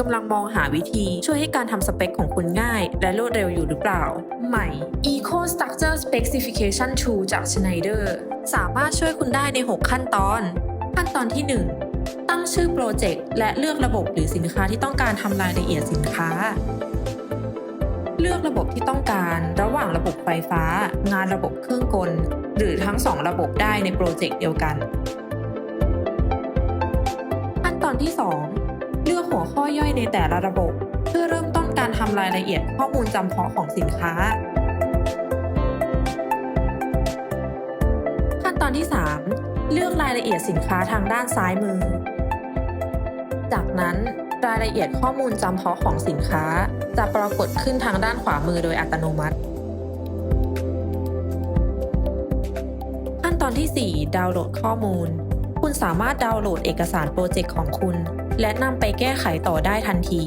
กำลังมองหาวิธีช่วยให้การทำสเปคของคุณง่าย และรวดเร็วอยู่หรือเปล่า ใหม่ Eco Structure Specification Tool จาก Schneider สามารถช่วยคุณได้ใน 6 ขั้นตอน ขั้นตอนที่ 1 ตั้งชื่อโปรเจกต์และเลือกระบบหรือสินค้าที่ต้องการทำรายละเอียดสินค้า เลือกระบบที่ต้องการระหว่างระบบไฟฟ้า งานระบบเครื่องกล หรือทั้งสองระบบได้ในโปรเจกต์เดียวกัน ขั้นตอนที่2เลือกหัว ข้อย่อยในแต่ละระบบ เพื่อเริ่มต้นการทำรายละเอียดข้อมูลจำเพาะของสินค้า ขั้นตอนที่ 3 เลือกรายละเอียดสินค้าทางด้านซ้ายมือ จากนั้นรายละเอียดข้อมูลจำเพาะของสินค้า จะปรากฏขึ้นทางด้านขวามือโดยอัตโนมัติขั้นตอนที่ 4 ดาวน์โหลดข้อมูล คุณสามารถดาวน์โหลดเอกสารโปรเจกต์ของคุณ และนำไปแก้ไขต่อได้ทันที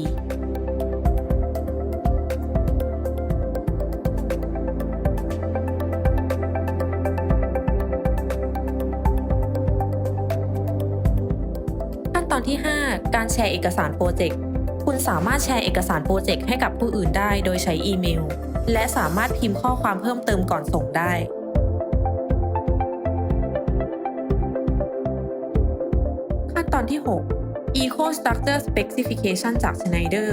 ขั้นตอนที่ 5 การแชร์เอกสารโปรเจกต์ คุณสามารถแชร์เอกสารโปรเจกต์ให้กับผู้อื่นได้โดยใช้อีเมล และสามารถพิมพ์ข้อความเพิ่มเติมก่อนส่งได้ ขั้นตอนที่ 6 Eco Structure Specification จาก Schneider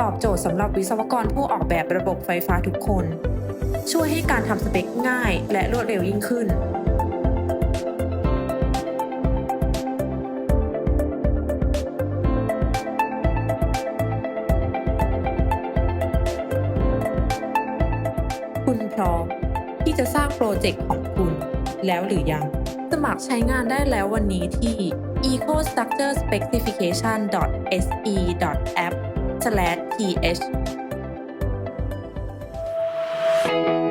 ตอบโจทย์สำหรับวิศวกรผู้ออกแบบระบบไฟฟ้าทุกคน ช่วยให้การทำสเปคง่ายและรวดเร็วยิ่งขึ้น คุณพร้อมที่จะสร้างโปรเจกต์ของคุณแล้วหรือยัง มัครใช้งานได้แล้ววันนี้ที่ ecostructurespecification.se.app/th